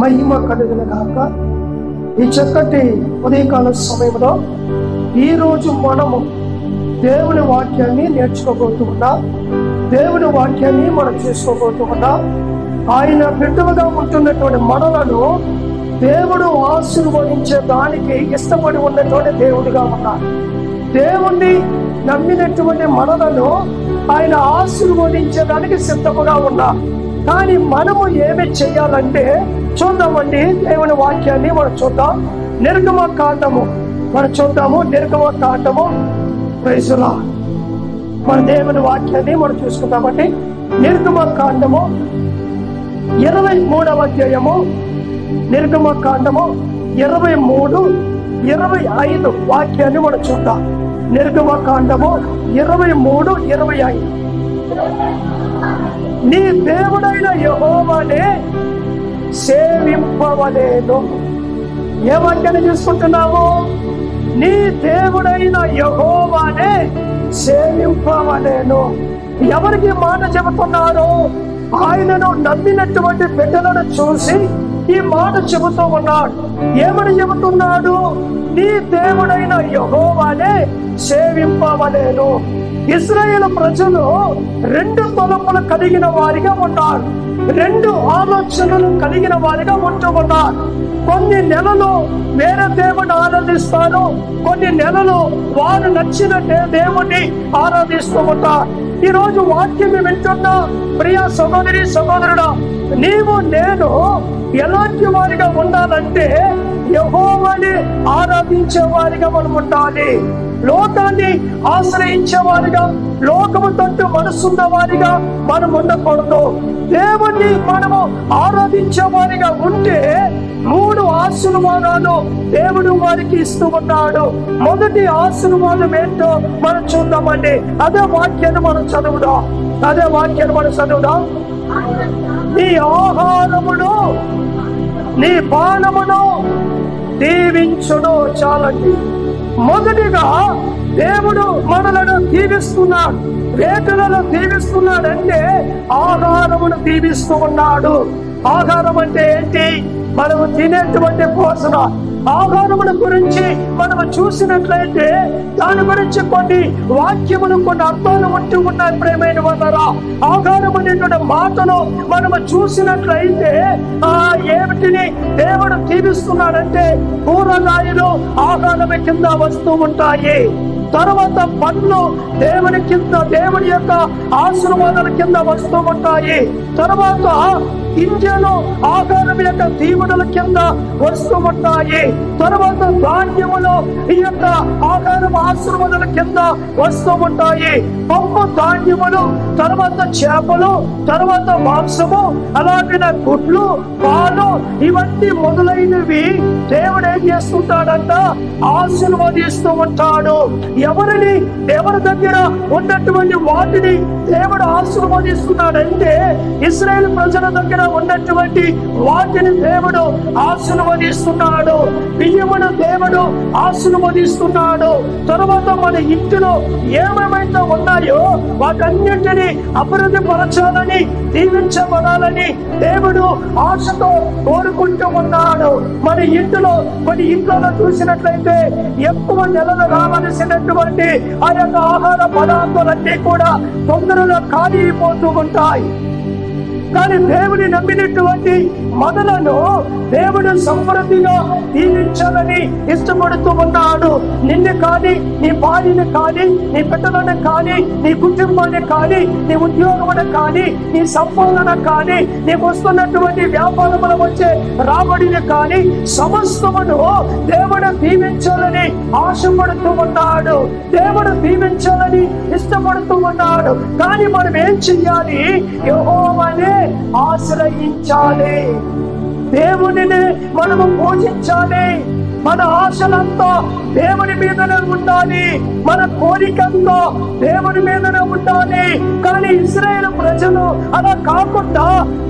మహిమ కలుగును గాక. ఈ చక్కటి ఉదయకాల సమయంలో ఈరోజు మనము దేవుని వాక్యాన్ని నేర్చుకోబోతున్నా దేవుని వాక్యాన్ని మనం చేసుకోబోతున్నా ఆయన బిడ్డలుగా ఉంటున్నటువంటి మనలను దేవుడు ఆశీర్వదించే దానికి ఇష్టపడి ఉన్నటువంటి దేవుడిగా ఉన్నాడు దేవుణ్ణి నమ్మినటువంటి మనలను ఆయన ఆశీర్వదించడానికి సిద్ధముగా ఉన్నారు. కానీ మనము ఏమి చేయాలంటే చూద్దామండి దేవుని వాక్యాన్ని మనం చూద్దాం. నిర్గమ కాండము. మనం చూద్దాము నిర్గమ కాండము. ప్రైజులా మన దేవుని వాక్యాన్ని మనం చూసుకుందామండి నిర్గమ కాండము. ఇరవై మూడవ అధ్యాయము. నిర్గమ కాండము. ఇరవై మూడు ఇరవై ఐదు వాక్యాన్ని మనం చూద్దాం. నిర్గమ కాండము. ఇరవై మూడు ఇరవై ఐదు. నీ దేవుడైన యహోవానే సేవింపవలేను. ఏ వాక్యాన్ని చూసుకుంటున్నాము నీ దేవుడైన యహోవానే సేవింపవలేను. ఎవరికి మాట చెబుతున్నారు ఆయనను నమ్మినటువంటి బిడ్డలను చూసి ఈ మాట చెబుతూ ఉన్నాడు. ఏమని చెబుతున్నాడు? నీ దేవుడైన యహోవానే సేవింపవలేను. ఇస్రాయేల్ ప్రజలు రెండు తలుపులు కలిగిన వారిగా ఉన్నారు. రెండు ఆలోచనలు కలిగిన వారిగా ఉంటూ ఉన్నారు. కొన్ని నెలలు వేరే దేవుని ఆరాధిస్తారు కొన్ని నెలలు వారు నచ్చిన దేవుణ్ణి ఆరాధిస్తూ ఉంటారు. ఈ రోజు వాక్యం వింటున్న ప్రియ సహోదరి సహోదరుడా నీవు నేను ఎలాంటి వారిగా ఉండాలంటే యహోవని ఆరాధించే వారిగా మనం ఉండాలి. లోకాన్ని ఆశ్రయించే వారిగా లోకము తట్టు మనసున్న వారిగా మనం ఉండకూడదు. దేవుణ్ణి మనము ఆరాధించే వారిగా ఉంటే మూడు ఆశీర్వాదాలు దేవుడు వారికి ఇస్తూ ఉన్నాడు. మొదటి ఆశీర్వాదం ఏంటో మనం చూద్దామండి. అదే వాక్యాన్ని మనం చదువుదాం. అదే వాక్యాన్ని మనం చదువుదాం. నీ ఆహారమును నీ పానమును దీవించును చాలండి. మొదటిగా దేవుడు మనలను దీవిస్తున్నాడు. వేటలను దీవిస్తున్నాడంటే ఆహారమును దీవిస్తూ ఉన్నాడు. ఆహారం అంటే ఏంటి? మనము తినేటువంటి పోషణ. ఆహారముల గురించి మనము చూసినట్లయితే దాని గురించి కొన్ని వాక్యములు కొన్ని అర్థాలు ఉంటూ ఉన్నాయి ప్రేమైన వాళ్ళరా ఆహారం అనేటువంటి మాటలు మనము చూసినట్లయితే ఆ ఏమిటిని దేవుడు తీరుస్తున్నాడంటే కూరగాయలు ఆహారం కింద వస్తూ ఉంటాయి. తర్వాత పండ్లు దేవుని కింద దేవుని యొక్క ఆశీర్వాదాల కింద వస్తూ ఉంటాయి. తర్వాత గింజలు ఆహారం యొక్క దీవుడుల కింద వస్తుంటాయి తర్వాత ధాన్యములు ఈ యొక్క ఆహారం ఆశీర్వాదాల కింద వస్తుంటాయి పప్పు ధాన్యములు తర్వాత చేపలు తర్వాత మాంసము అలాగే గుడ్లు పాలు ఇవన్నీ మొదలైనవి దేవుడు ఏం చేస్తుంటాడంట? ఆశీర్వదిస్తూ ఉంటాడు. ఎవరిని ఎవరి దగ్గర ఉన్నటువంటి వాటిని దేవుడు ఆశీర్వదిస్తున్నాడంటే ఇస్రాయేల్ ప్రజల దగ్గర ఉన్నటువంటి వాటి వాటిని దేవుడు ఆశీర్వదిస్తున్నాడు. బియ్యమును దేవుడు ఆశీర్వదిస్తున్నాడు. తర్వాత మన ఇంటిలో ఏమేమైతే ఉన్నాయో వాటన్నింటినీ అభివృద్ధి పరచాలని దీవించబడాలని దేవుడు ఆశతో కోరుకుంటూ ఉన్నాడు. మన ఇంటిలో కొన్ని ఇంట్లో చూసినట్లయితే ఎక్కువ నెలలు రావలసినటువంటి ఆ యొక్క ఆహార పదార్థాలన్నీ కూడా తొందరగా ఖాళీ అయిపోతూ ఉంటాయి. కానీ దేవుని నమ్మినటువంటి మనలను దేవుడు సమృద్ధిగా దీవించాలని ఇష్టపడుతూ ఉన్నాడు. నిన్ను కానీ నీ భార్యను కానీ నీ బిడ్డలను కానీ నీ కుటుంబాన్ని కానీ నీ ఉద్యోగమును కానీ నీ సంపాదన కానీ నీకు వస్తున్నటువంటి వ్యాపారములు వచ్చే రాబడిని కానీ సమస్తమును దేవుడు దీవించాలని ఆశపడుతూ ఉన్నాడు. దేవుడు దీవించాలని ఇష్టపడుతూ ఉన్నాడు. కానీ మనం ఏం చెయ్యాలి? యెహోవానే ఆశ్రయించాలి దేవునిని మనము పూజించాలి మన ఆశలంతా దేవుని మీదనే ఉండాలి. మన కోరికంతా దేవుని మీదనే ఉండాలి. కానీ ఇస్రాయేల్ ప్రజలు అలా కాకుండా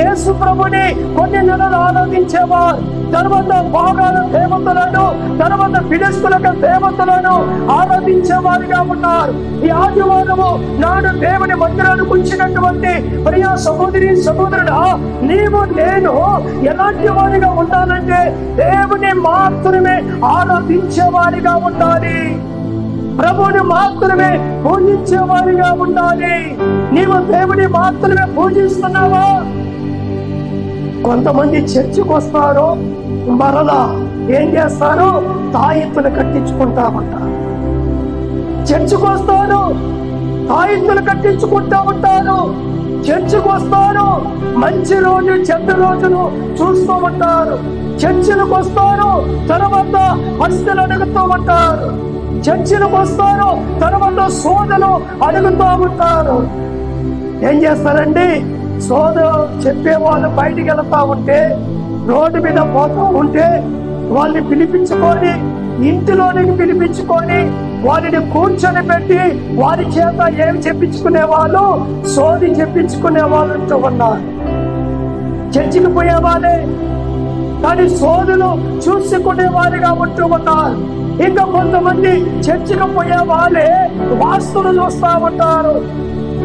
యేసు ప్రభుని కొన్ని నెలలు ఆరాధించేవారు. తర్వాత భాగాల దేవతలను తర్వాత ఫిలిస్తులకు దేవతలను ఆరాధించేవారుగా ఉన్నారు. ఈ ఆదివారము నాడు దేవుని మందిరానికి ఉంచినటువంటి ప్రియా సహోదరి సహోదరుడా నీవు నేను ఎలాంటి వారిగా ఉండాలంటే దేవుని మాత్రమే ఆరాధించే వారిగా ఉండాలి. ప్రభుని మాత్రమే పూజించే వారిగా ఉండాలి. నీవు దేవుని మాత్రమే పూజిస్తున్నావా? కొంతమంది చర్చికి వస్తారు మరలా ఏం చేస్తారు తాయెత్తులు కట్టించుకుంటామంటారు చర్చికి వస్తారు తాయిత్తులు కట్టించుకుంటా ఉంటారు. చర్చికి వస్తారు మంచి రోజు చెడ్డ రోజులు చూస్తూ ఉంటారు చర్చిలకు వస్తారు తర్వాత హస్తులు అడుగుతూ ఉంటారు చర్చిలకు వస్తారు తర్వాత సోదలు అడుగుతూ ఉంటారు ఏం చేస్తారండి? సోద చెప్పే వాళ్ళు బయటికి వెళ్తా ఉంటే రోడ్డు మీద పోతూ ఉంటే వాళ్ళని పిలిపించుకొని ఇంటిలోనికి పిలిపించుకొని వారిని కూర్చొని పెట్టి వారి చేత ఏమి చెప్పించుకునే వాళ్ళు సోది చెప్పించుకునే వాళ్ళు ఉన్నారు. చర్చికి పోయే వాళ్ళే కానీ సోదులు చూసుకునే వారిగా ఉంటూ ఉన్నారు. ఇంకా కొంతమంది చర్చికి పోయే వాళ్ళే వాస్తులు చూస్తా ఉంటారు.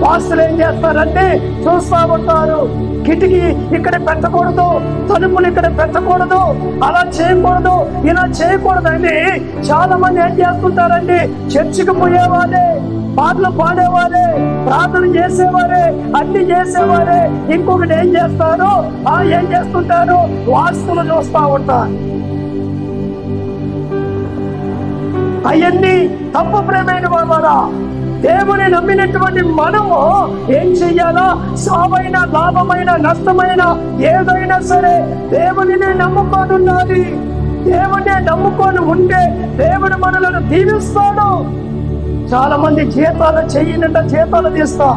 వాస్తులు ఏం చేస్తారంటే చూస్తా ఉంటారు. కిటికీ ఇక్కడ పెట్టకూడదు తలుపులు ఇక్కడ పెట్టకూడదు అలా చేయకూడదు ఇలా చేయకూడదండి చాలా మంది ఏం చేస్తుంటారండి చర్చికి పోయేవాడే పాటలు పాడేవారే ప్రార్థన చేసేవారే అన్ని చేసేవారే. ఇంకొకటి ఏం చేస్తారు ఆ ఏం చేస్తుంటారు వాస్తులు చూస్తా ఉంటారు. అవన్నీ తప్పు ప్రేమైన వాళ్ళరా దేవుని నమ్మినటువంటి మనము ఏం చెయ్యాలా? సావైన లాభమైన నష్టమైన ఏదైనా సరే దేవునినే నమ్ముకోనున్నది ఉండాలి దేవునే నమ్ముకొని ఉంటే దేవుడు మనలను దీవిస్తాడు. చాలా మంది జీతాలు చెయ్యనంట జీతాలు తీస్తా.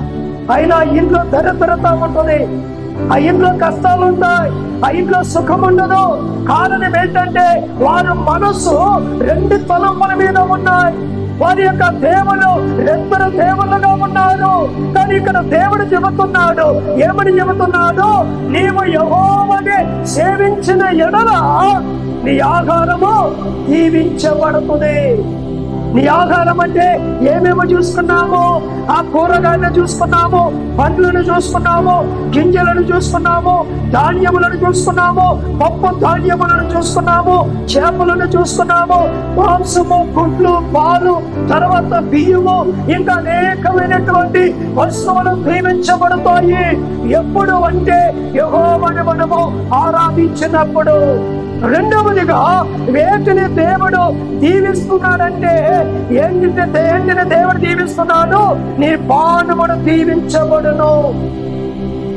అయినా ఇంట్లో దరిద్రత ఉంటుంది. ఆ ఇంట్లో కష్టాలు ఉంటాయి. ఆ ఇంట్లో సుఖం ఉండదు. కారణం ఏంటంటే వారు మనసు రెండు తలంపుల మీద ఉన్నాయి. వారి యొక్క దేవులు ఎందరు దేవుళ్ళుగా ఉన్నారు. కానీ ఇక్కడ దేవుడు చెబుతున్నాడు ఏమని చెబుతున్నాడు? నీవు యహోవని సేవించిన ఎడల నీ ఆహారము జీవించబడుతుంది. నీ ఆహారం అంటే ఏమేమో చూసుకున్నామో ఆ కూరగాయలను చూసుకున్నాము పండ్లను చూసుకున్నాము గింజలను చూసుకున్నాము ధాన్యములను చూసుకున్నాము పప్పు ధాన్యములను చూసుకున్నాము చేపలను చూసుకున్నాము మాంసము గుడ్లు పాలు తర్వాత బియ్యము ఇంకా అనేకమైనటువంటి వస్తువులు ప్రేమించబడతాయి. ఎప్పుడు అంటే యహోవని మనము ఆరాధించినప్పుడు. రెండవదిగా వేటిని దేవుడు దీవిస్తున్నాడంటే ఏంటంటే ఏంటిని దేవుడు దీవిస్తున్నాడు? నీ బాణమును దీవించబడును.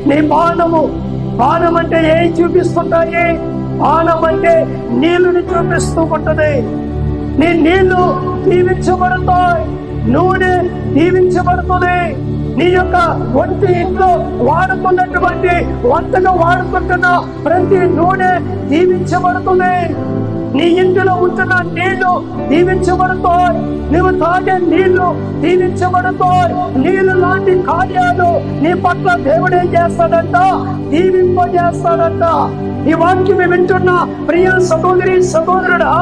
నీ బాణము బాణం అంటే ఏం చూపిస్తుంటాయి? బాణం అంటే నీళ్ళని చూపిస్తూ ఉంటుంది. నీ నీళ్ళు దీవించబడతాయి. నూనె దీవించబడుతుంది. నీ యొక్క ఒంటి ఇంట్లో వాడుతున్నటువంటి వంటగా వాడుకుంటున్న ప్రతి నూనె దీవించబడుతుంది నీ ఇంటిలో ఉంటున్న నీళ్ళు దీవించబడతాయి. నువ్వు తాగే నీళ్ళు దీవించబడతాయి. నీళ్ళు లాంటి కార్యాలు నీ పట్ల దేవుడే చేస్తాడంట దీవింపజేస్తాడంట. ఈ వాక్యం వింటున్న ప్రియ సహోదరి సహోదరుడా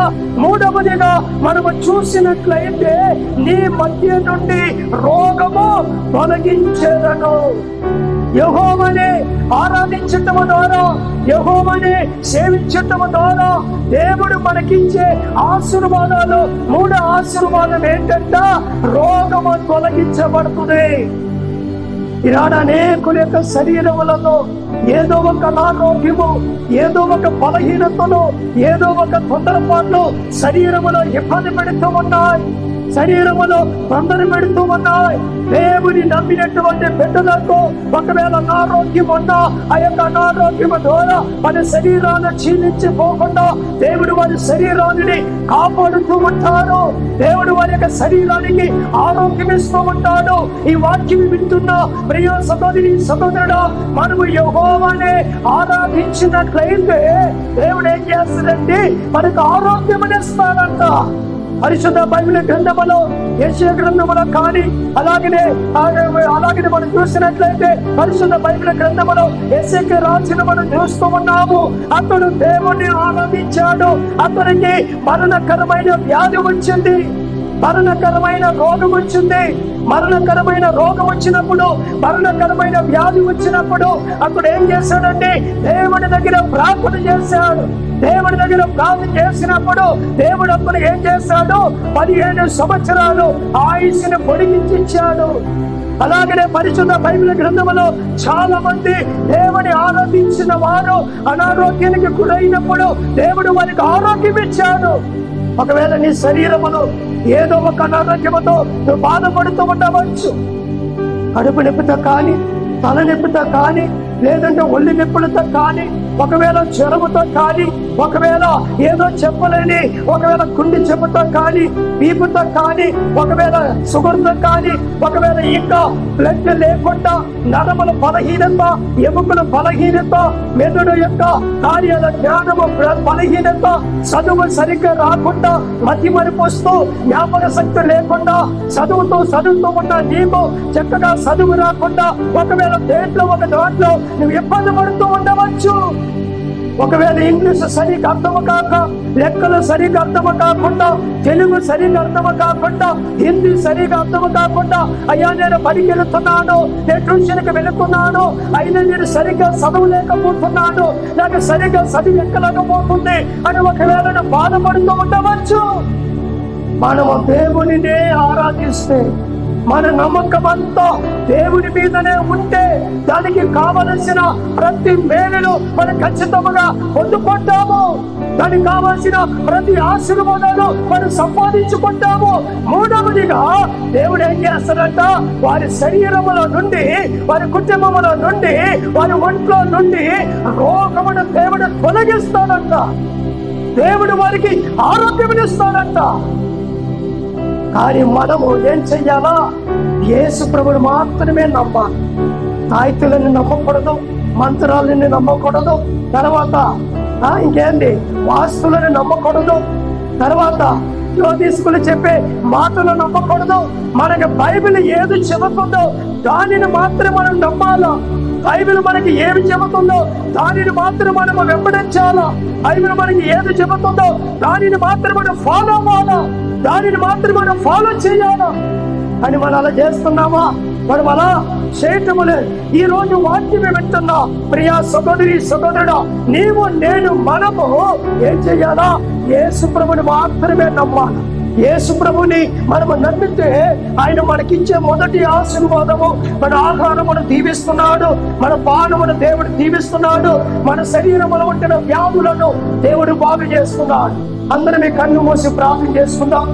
మూడవదిగా మనము చూసినట్లయితే నీ మధ్య నుండి రోగము తొలగించేదను. యహోమని ఆరాధించటం ద్వారా యహోమని సేవించటం ద్వారా దేవుడు మనకిచ్చే ఆశీర్వాదాలు మూడు ఆశీర్వాదం ఏంటంట? రోగము తొలగించబడుతుంది. ఈనాడు అనేకుల యొక్క శరీరములలో ఏదో ఒక అనారోగ్యము ఏదో ఒక బలహీనతలు ఏదో ఒక తొందరపాట్లు శరీరములో ఇబ్బంది పెడుతూ ఉన్నాయి. శరీరములో తొందర పెడుతూ ఉన్నాయి దేవుని నమ్మినటువంటి బిడ్డలకు ఒకవేళ అనారోగ్యం ఉన్నా ఆ యొక్క అనారోగ్యం ద్వారా మన శరీరాన్ని క్షీణించిపోకుండా దేవుడు వారి శరీరాన్ని కాపాడుతూ ఉంటాడు. దేవుడు వారి యొక్క శరీరానికి ఆరోగ్యం ఇస్తూ ఉంటాడు. ఈ వాక్యం వింటున్న ప్రియ సహోదరి సహోదరుడు మనము యహోవానే ఆరాధించినట్లయితే దేవుడు ఏం చేస్తాడంటే మనకు ఆరోగ్యం ఇస్తాడంట పరిశుద్ధ బైబిల్ గ్రంథములో యెషయా గ్రంథములో కానీ అలాగనే అలాగనే మనం చూసినట్లయితే పరిశుద్ధ బైబిల్ గ్రంథములో ఎస్ఏకి రాసిన మనం చూస్తూ ఉన్నాము. అతడు దేవుణ్ణి ఆనందించాడు అతనికి మరణకరమైన వ్యాధి వచ్చింది. మరణకరమైన రోగం వచ్చింది. మరణకరమైన రోగం వచ్చినప్పుడు మరణకరమైన వ్యాధి వచ్చినప్పుడు అతడు ఏం చేశాడంటే దేవుడి దగ్గర ప్రార్థన చేశాడు. దేవుడి దగ్గర ప్రార్థన చేసినప్పుడు దేవుడు అప్పుడు ఏం చేస్తాడు? పదిహేను సంవత్సరాలు ఆయుష్ని పొడిగించాడు అలాగనే పరిశుద్ధ బైబిల్ గ్రంథంలో చాలా మంది దేవుని ఆరాధించిన వారు అనారోగ్యానికి గురైనప్పుడు దేవుడు వారికి ఆరోగ్యం ఇచ్చాడు. ఒకవేళ నీ శరీరములో ఏదో ఒక అనారోగ్యముతో నువ్వు బాధపడుతూ ఉండవచ్చు. కడుపు నొప్పితో కానీ తలనొప్పితో కానీ లేదంటే ఒళ్ళు నొప్పులతో కానీ ఒకవేళ జ్వరముతో కానీ ఒకవేళ ఏదో చెప్పలేని ఒకవేళ గుండె చెప్పుతో కానీ బీపుతో కానీ ఒకవేళ షుగర్తో కానీ ఒకవేళ ఇంకా బ్లడ్ లేకుండా నరముల బలహీనత ఎముకల బలహీనత మెదడు యొక్క కార్యాల జ్ఞానము బలహీనత చదువు సరిగ్గా రాకుండా మతి మరిపోస్తూ జ్ఞాపక శక్తి లేకుండా చదువుతూ చదువుతూ ఉన్న నీకు చక్కగా చదువు రాకుండా ఒకవేళ దేంట్లో ఒక దాంట్లో నువ్వు ఇబ్బంది పడుతూ ఉండవచ్చు. ఒకవేళ ఇంగ్లీష్ సరిగ్గా అర్థం కాక లెక్కలు సరిగ్గా అర్థం కాకుండా తెలుగు సరిగ్గా అర్థం కాకుండా హిందీ సరిగ్గా అర్థం కాకుండా అయ్యా నేను పనికి వెళుతున్నాను నేను ట్యూషన్కి వెళుతున్నాను అయినా నేను సరిగ్గా చదవలేకపోతున్నాను నాకు సరిగ్గా చదివి ఎక్కలేకపోతుంది అని ఒకవేళ బాధపడుతూ ఉండవచ్చు. మనము దేవునినే ఆరాధిస్తే మన నమ్మకం అంతా దేవుడి మీదనే ఉంటే దానికి కావలసిన ప్రతి మేలును మనం ఖచ్చితంగా పొందుకుంటాము. దానికి కావలసిన ప్రతి ఆశీర్వాదాలు మనం సంపాదించుకుంటాము. మూడవదిగా దేవుడు ఏం చేస్తాడంట? వారి శరీరముల నుండి వారి కుటుంబముల నుండి వారి ఒంట్లో నుండి రోగమును దేవుడు తొలగిస్తాడంట. దేవుడు వారికి ఆరోగ్యమునిస్తాడంట. కానీ మనము ఏం చెయ్యాలా? యేసు ప్రభుడు మాత్రమే నమ్మాలి. తాయితులని నమ్మకూడదు మంత్రాలని నమ్మకూడదు. తర్వాత ఇంకేంది? వాస్తులను నమ్మకూడదు. తర్వాత జ్యోతిష్కులు చెప్పే మాటలు నమ్మకూడదు. మనకి బైబిల్ ఏది చెబుతుందో దానిని మాత్రమే మనం నమ్మాలా? బైబిల్ మనకి ఏమి చెబుతుందో దానిని మాత్రం మనం వెంబడించాలా? బైబిల్ మనకి ఏది చెబుతుందో దానిని మాత్రం మనం ఫాలో అవ్వాలా? దానిని మాత్రం మనం ఫాలో చేయాలా? అని మనం అలా చేస్తున్నామా? మనం అలా చేయటము లేదు. ఈ రోజు వాక్యమే వింటున్నా ప్రియా సహోదరి సహోదరుడు నీవు నేను మనము ఏం చెయ్యాలా యేసు ప్రభుని మాత్రమే నమ్మాలి. యేసు ప్రభుని మనము నమ్మితే ఆయన మనకిచ్చే మొదటి ఆశీర్వాదము మన ఆహారమును దీవిస్తున్నాడు మన పానమును దేవుడు దీవిస్తున్నాడు మన శరీరములో ఉంటున్న వ్యాధులను దేవుడు బాగు చేస్తున్నాడు. అందరం మీ కన్ను మూసి ప్రార్థన చేసుకుందాం.